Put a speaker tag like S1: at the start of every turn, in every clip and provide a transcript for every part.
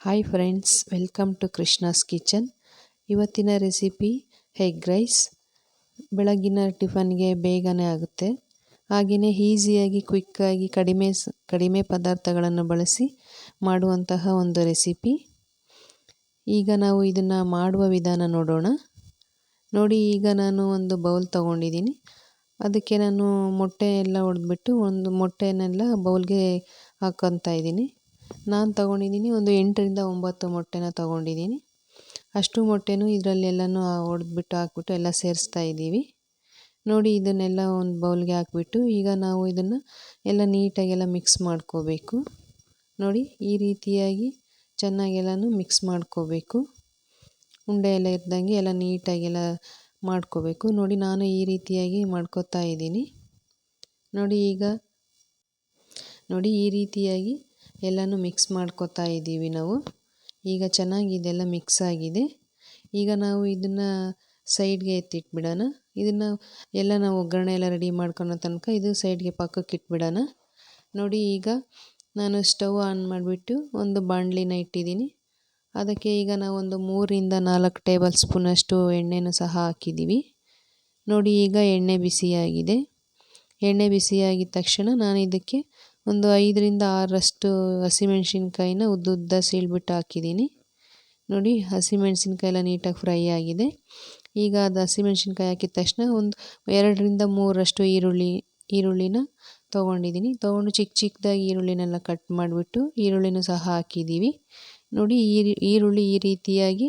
S1: Hi friends welcome to Krishna's kitchen ಇವತ್ತಿನ recipe egg rice ಬೆಳಗಿನ ಟಿಫನ್ಗೆ ಬೇಗನೆ ಆಗುತ್ತೆ. ಹಾಗೆಯೇ ಈಸಿಯಾಗಿ ಕ್ವಿಕ್ಕಾಗಿ ಕಡಿಮೆ ಕಡಿಮೆ ಪದಾರ್ಥಗಳನ್ನು ಬಳಸಿ ಮಾಡುವಂತಹ ಒಂದು ರೆಸಿಪಿ ಈಗ ನಾವು ಇದನ್ನು ಮಾಡುವ ವಿಧಾನ ನೋಡೋಣ. ನೋಡಿ, ಈಗ ನಾನು ಒಂದು ಬೌಲ್ ತೊಗೊಂಡಿದ್ದೀನಿ. ಅದಕ್ಕೆ ನಾನು ಮೊಟ್ಟೆ ಎಲ್ಲ ಹೊಡೆದ್ಬಿಟ್ಟು ಒಂದು ಮೊಟ್ಟೆನೆಲ್ಲ ಬೌಲ್ಗೆ ಹಾಕ್ಕೊತಾ ಇದ್ದೀನಿ. ನಾನು ತಗೊಂಡಿದ್ದೀನಿ, ಒಂದು ಎಂಟರಿಂದ ಒಂಬತ್ತು ಮೊಟ್ಟೆನ ತಗೊಂಡಿದ್ದೀನಿ. ಅಷ್ಟು ಮೊಟ್ಟೆನೂ ಇದರಲ್ಲೆಲ್ಲನೂ ಹೊಡೆದ್ಬಿಟ್ಟು ಹಾಕ್ಬಿಟ್ಟು ಎಲ್ಲ ಸೇರಿಸ್ತಾ ಇದ್ದೀವಿ. ನೋಡಿ, ಇದನ್ನೆಲ್ಲ ಒಂದು ಬೌಲ್ಗೆ ಹಾಕ್ಬಿಟ್ಟು ಈಗ ನಾವು ಇದನ್ನು ಎಲ್ಲ ನೀಟಾಗೆಲ್ಲ ಮಿಕ್ಸ್ ಮಾಡ್ಕೋಬೇಕು. ನೋಡಿ, ಈ ರೀತಿಯಾಗಿ ಚೆನ್ನಾಗೆಲ್ಲನೂ ಮಿಕ್ಸ್ ಮಾಡ್ಕೋಬೇಕು. ಉಂಡೆ ಎಲ್ಲ ಇದ್ದಂಗೆ ಎಲ್ಲ ನೀಟಾಗೆಲ್ಲ ಮಾಡ್ಕೋಬೇಕು. ನೋಡಿ, ನಾನು ಈ ರೀತಿಯಾಗಿ ಮಾಡ್ಕೋತಾ ಇದ್ದೀನಿ. ನೋಡಿ, ಈಗ ನೋಡಿ, ಈ ರೀತಿಯಾಗಿ ಎಲ್ಲನೂ ಮಿಕ್ಸ್ ಮಾಡ್ಕೋತಾ ಇದ್ದೀವಿ ನಾವು. ಈಗ ಚೆನ್ನಾಗಿ ಇದೆಲ್ಲ ಮಿಕ್ಸ್ ಆಗಿದೆ. ಈಗ ನಾವು ಇದನ್ನು ಸೈಡ್ಗೆ ಎತ್ತಿಟ್ಬಿಡೋಣ. ಇದನ್ನು ಎಲ್ಲ ನಾವು ಒಗ್ಗರಣೆ ಎಲ್ಲ ರೆಡಿ ಮಾಡ್ಕೊಳೋ ತನಕ ಇದು ಸೈಡ್ಗೆ ಪಕ್ಕಕ್ಕೆ ಇಟ್ಬಿಡೋಣ. ನೋಡಿ ಈಗ ನಾನು ಸ್ಟವ್ ಆನ್ ಮಾಡಿಬಿಟ್ಟು ಒಂದು ಬಾಣಲಿನ ಇಟ್ಟಿದ್ದೀನಿ. ಅದಕ್ಕೆ ಈಗ ನಾವು ಒಂದು ಮೂರಿಂದ ನಾಲ್ಕು ಟೇಬಲ್ ಸ್ಪೂನಷ್ಟು ಎಣ್ಣೆನೂ ಸಹ ಹಾಕಿದ್ದೀವಿ. ನೋಡಿ ಈಗ ಎಣ್ಣೆ ಬಿಸಿಯಾಗಿದೆ. ಎಣ್ಣೆ ಬಿಸಿಯಾಗಿದ ತಕ್ಷಣ ನಾನು ಇದಕ್ಕೆ ಒಂದು ಐದರಿಂದ ಆರರಷ್ಟು ಹಸಿಮೆಣ್ಸಿನ್ಕಾಯಿನ ಉದ್ದುದ್ದ ಸೀಳ್ಬಿಟ್ಟು ಹಾಕಿದ್ದೀನಿ. ನೋಡಿ ಹಸಿಮೆಣ್ಸಿನ್ಕಾಯಿ ಎಲ್ಲ ನೀಟಾಗಿ ಫ್ರೈ ಆಗಿದೆ. ಈಗ ಅದು ಹಸಿಮೆಣ್ಸಿನ್ಕಾಯಿ ಹಾಕಿದ ತಕ್ಷಣ ಒಂದು ಎರಡರಿಂದ ಮೂರರಷ್ಟು ಈರುಳ್ಳಿ, ಈರುಳ್ಳಿನ ತೊಗೊಂಡಿದ್ದೀನಿ. ತೊಗೊಂಡು ಚಿಕ್ಕ ಚಿಕ್ಕದಾಗಿ ಈರುಳ್ಳಿನೆಲ್ಲ ಕಟ್ ಮಾಡಿಬಿಟ್ಟು ಈರುಳ್ಳಿನೂ ಸಹ ಹಾಕಿದ್ದೀವಿ. ನೋಡಿ ಈರುಳ್ಳಿ ಈ ರೀತಿಯಾಗಿ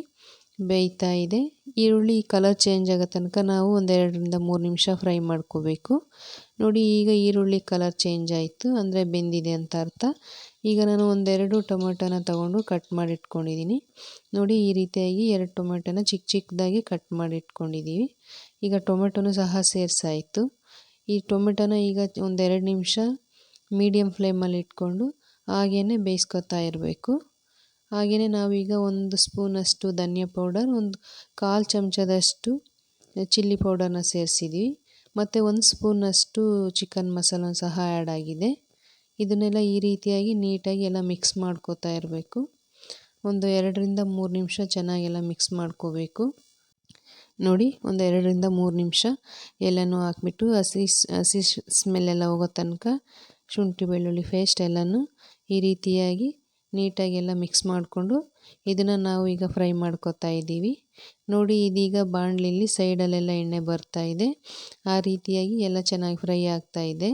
S1: ಬೇಯ್ತಾ ಇದೆ. ಈರುಳ್ಳಿ ಕಲರ್ ಚೇಂಜ್ ಆಗೋ ತನಕ ನಾವು ಒಂದೆರಡರಿಂದ ಮೂರು ನಿಮಿಷ ಫ್ರೈ ಮಾಡ್ಕೋಬೇಕು. ನೋಡಿ, ಈಗ ಈರುಳ್ಳಿ ಕಲರ್ ಚೇಂಜ್ ಆಯಿತು. ಅಂದರೆ ಬೆಂದಿದೆ ಅಂತ ಅರ್ಥ. ಈಗ ನಾನು ಒಂದೆರಡು ಟೊಮೆಟೊನ ತಗೊಂಡು ಕಟ್ ಮಾಡಿ ಇಟ್ಕೊಂಡಿದ್ದೀನಿ ನೋಡಿ, ಈ ರೀತಿಯಾಗಿ ಎರಡು ಟೊಮೆಟೊನ ಚಿಕ್ಕ ಚಿಕ್ಕದಾಗಿ ಕಟ್ ಮಾಡಿ ಇಟ್ಕೊಂಡಿದ್ದೀವಿ ಈಗ ಟೊಮೆಟೊನೂ ಸಹ ಸೇರಿಸಾಯಿತು. ಈ ಟೊಮೆಟೊನ ಈಗ ಒಂದೆರಡು ನಿಮಿಷ ಮೀಡಿಯಮ್ ಫ್ಲೇಮಲ್ಲಿ ಇಟ್ಕೊಂಡು ಹಾಗೇ ಬೇಯಿಸ್ಕೊತಾ ಇರಬೇಕು. ಹಾಗೆಯೇ ನಾವೀಗ ಒಂದು ಸ್ಪೂನಷ್ಟು ಧನಿಯಾ ಪೌಡರ್ ಒಂದು ಕಾಲು ಚಮಚದಷ್ಟು ಚಿಲ್ಲಿ ಪೌಡರ್ನ ಸೇರಿಸಿದ್ವಿ. ಮತ್ತು ಒಂದು ಸ್ಪೂನಷ್ಟು ಚಿಕನ್ ಮಸಾಲ ಸಹ ಆ್ಯಡ್ ಆಗಿದೆ. ಇದನ್ನೆಲ್ಲ ಈ ರೀತಿಯಾಗಿ ನೀಟಾಗಿ ಎಲ್ಲ ಮಿಕ್ಸ್ ಮಾಡ್ಕೋತಾ ಇರಬೇಕು. ಒಂದು ಎರಡರಿಂದ ಮೂರು ನಿಮಿಷ ಚೆನ್ನಾಗೆಲ್ಲ ಮಿಕ್ಸ್ ಮಾಡ್ಕೋಬೇಕು. ನೋಡಿ, ಒಂದು ಎರಡರಿಂದ ಮೂರು ನಿಮಿಷ ಎಲ್ಲನೂ ಹಾಕ್ಬಿಟ್ಟು ಹಸಿ ಹಸಿ ಸ್ಮೆಲ್ಲೆಲ್ಲ ಹೋಗೋ ತನಕ ಶುಂಠಿ, ಬೆಳ್ಳುಳ್ಳಿ ಫೇಸ್ಟ್ ಎಲ್ಲನೂ ಈ ರೀತಿಯಾಗಿ ನೀಟಾಗೆಲ್ಲ ಮಿಕ್ಸ್ ಮಾಡಿಕೊಂಡು ಇದನ್ನು ನಾವು ಈಗ ಫ್ರೈ ಮಾಡ್ಕೊತಾ ಇದ್ದೀವಿ. ನೋಡಿ ಇದೀಗ ಬಾಣಲಿಲಿ ಸೈಡಲ್ಲೆಲ್ಲ ಎಣ್ಣೆ ಬರ್ತಾ ಇದೆ. ಆ ರೀತಿಯಾಗಿ ಎಲ್ಲ ಚೆನ್ನಾಗಿ ಫ್ರೈ ಆಗ್ತಾ ಇದೆ.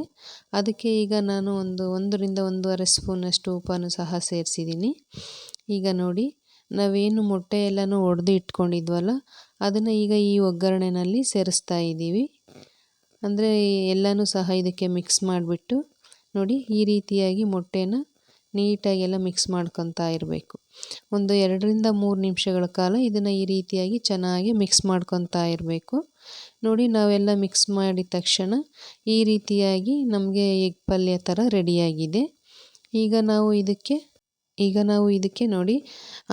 S1: ಅದಕ್ಕೆ ಈಗ ನಾನು ಒಂದು ಒಂದರಿಂದ ಒಂದೂವರೆ ಸ್ಪೂನಷ್ಟು ಉಪ್ಪನ್ನು ಸಹ ಸೇರಿಸಿದ್ದೀನಿ. ಈಗ ನೋಡಿ ನಾವೇನು ಮೊಟ್ಟೆ ಎಲ್ಲನೂ ಒಡೆದು ಇಟ್ಕೊಂಡಿದ್ವಲ್ಲ, ಅದನ್ನು ಈಗ ಈ ಒಗ್ಗರಣೆನಲ್ಲಿ ಸೇರಿಸ್ತಾ ಇದ್ದೀವಿ. ಅಂದರೆ ಎಲ್ಲನೂ ಸಹ ಇದಕ್ಕೆ ಮಿಕ್ಸ್ ಮಾಡಿಬಿಟ್ಟು ನೋಡಿ ಈ ರೀತಿಯಾಗಿ ಮೊಟ್ಟೆನ ನೀಟಾಗೆಲ್ಲ ಮಿಕ್ಸ್ ಮಾಡ್ಕೊತಾ ಇರಬೇಕು. ಒಂದು ಎರಡರಿಂದ ಮೂರು ನಿಮಿಷಗಳ ಕಾಲ ಇದನ್ನು ಈ ರೀತಿಯಾಗಿ ಚೆನ್ನಾಗಿ ಮಿಕ್ಸ್ ಮಾಡ್ಕೊತಾ ಇರಬೇಕು. ನೋಡಿ, ನಾವೆಲ್ಲ ಮಿಕ್ಸ್ ಮಾಡಿದ ತಕ್ಷಣ ಈ ರೀತಿಯಾಗಿ ನಮಗೆ ಎಗ್ ಪಲ್ಯ ಥರ ರೆಡಿಯಾಗಿದೆ. ಈಗ ನಾವು ಇದಕ್ಕೆ, ಈಗ ನಾವು ಇದಕ್ಕೆ ನೋಡಿ,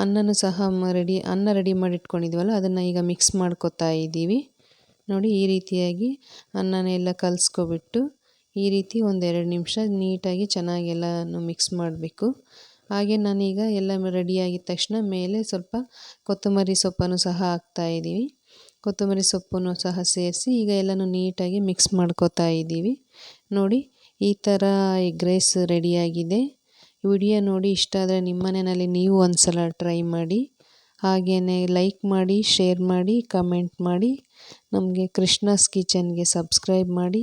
S1: ಅನ್ನನೂ ಸಹ ರೆಡಿ, ಅನ್ನ ರೆಡಿ ಮಾಡಿ ಇಟ್ಕೊಂಡಿದ್ವಲ್ಲ ಅದನ್ನು ಈಗ ಮಿಕ್ಸ್ ಮಾಡ್ಕೊತಾ ಇದ್ದೀವಿ. ನೋಡಿ, ಈ ರೀತಿಯಾಗಿ ಅನ್ನನೆಲ್ಲ ಕಲಿಸ್ಕೊಬಿಟ್ಟು ಈ ರೀತಿ ಒಂದೆರಡು ನಿಮಿಷ ನೀಟಾಗಿ ಚೆನ್ನಾಗಿ ಮಿಕ್ಸ್ ಮಾಡಬೇಕು. ಹಾಗೆ ನಾನೀಗ ಎಲ್ಲ ರೆಡಿಯಾಗಿದ ತಕ್ಷಣ ಮೇಲೆ ಸ್ವಲ್ಪ ಕೊತ್ತಂಬರಿ ಸೊಪ್ಪನ್ನು ಸಹ ಹಾಕ್ತಾಯಿದ್ದೀವಿ ಕೊತ್ತಂಬರಿ ಸೊಪ್ಪನ್ನು ಸಹ ಸೇರಿಸಿ ಈಗ ಎಲ್ಲನೂ ನೀಟಾಗಿ ಮಿಕ್ಸ್ ಮಾಡ್ಕೋತಾ ಇದ್ದೀವಿ. ನೋಡಿ, ಈ ಥರ ಎಗ್ ರೈಸ್ ರೆಡಿಯಾಗಿದೆ. ವಿಡಿಯೋ ನೋಡಿ ಇಷ್ಟ ಆದರೆ ನಿಮ್ಮ ಮನೆಯಲ್ಲಿ ನೀವು ಒಂದು ಸಲ ಟ್ರೈ ಮಾಡಿ. ಹಾಗೆಯೇ ಲೈಕ್ ಮಾಡಿ, ಶೇರ್ ಮಾಡಿ, ಕಮೆಂಟ್ ಮಾಡಿ. ನಮಗೆ ಕೃಷ್ಣಸ್ ಕಿಚನ್ಗೆ ಸಬ್ಸ್ಕ್ರೈಬ್ ಮಾಡಿ.